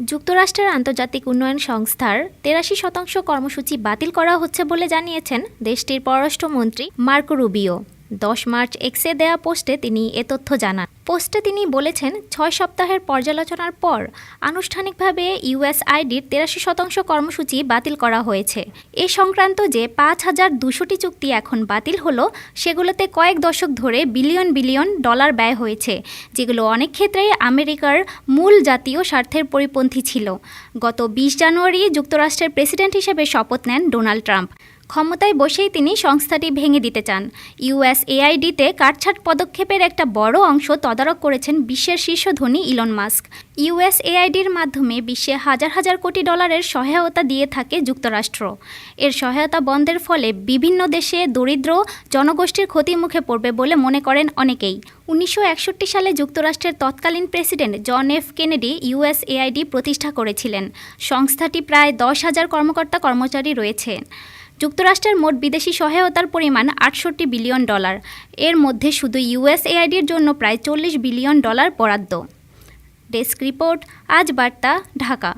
যুক্তরাষ্ট্রের আন্তর্জাতিক উন্নয়ন সংস্থার তেরাশি শতাংশ কর্মসূচি বাতিল করা হচ্ছে বলে জানিয়েছেন দেশটির পররাষ্ট্রমন্ত্রী মার্কো রুবিও। দশ মার্চ এক্সে দেয়া পোস্টে তিনি এ তথ্য জানান। পোস্টে তিনি বলেছেন, ছয় সপ্তাহের পর্যালোচনার পর আনুষ্ঠানিকভাবে ইউএসআইডির তেরাশি শতাংশ কর্মসূচি বাতিল করা হয়েছে। এ সংক্রান্ত যে পাঁচ হাজার দুশোটি চুক্তি এখন বাতিল হলো, সেগুলোতে কয়েক দশক ধরে বিলিয়ন বিলিয়ন ডলার ব্যয় হয়েছে, যেগুলো অনেক ক্ষেত্রেই আমেরিকার মূল জাতীয় স্বার্থের পরিপন্থী ছিল। গত বিশ জানুয়ারি যুক্তরাষ্ট্রের প্রেসিডেন্ট হিসেবে শপথ নেন ডোনাল্ড ট্রাম্প। ক্ষমতায় বসেই তিনি সংস্থাটি ভেঙে দিতে চান। ইউএসএআইডিতে কাটছাট পদক্ষেপের একটা বড় অংশ তদারক করেছেন বিশ্বের শীর্ষ ধনী ইলন মাস্ক। ইউএসএআইডির মাধ্যমে বিশ্বে হাজার হাজার কোটি ডলারের সহায়তা দিয়ে থাকে যুক্তরাষ্ট্র। এর সহায়তা বন্ধের ফলে বিভিন্ন দেশে দরিদ্র জনগোষ্ঠীর ক্ষতির মুখে পড়বে বলে মনে করেন অনেকেই। উনিশশো একষট্টি সালে যুক্তরাষ্ট্রের তৎকালীন president John F Kennedy USAID প্রতিষ্ঠা করেছিলেন। সংস্থাটি প্রায় দশ হাজার কর্মকর্তা কর্মচারী রয়েছে। যুক্তরাষ্ট্রের মোট বিদেশি সহায়তার পরিমাণ আটষট্টি বিলিয়ন ডলার। এর মধ্যে শুধু ইউএসএআইডির জন্য প্রায় চল্লিশ বিলিয়ন ডলার বরাদ্দ। ডেস্ক রিপোর্ট, আজ বার্তা, ঢাকা।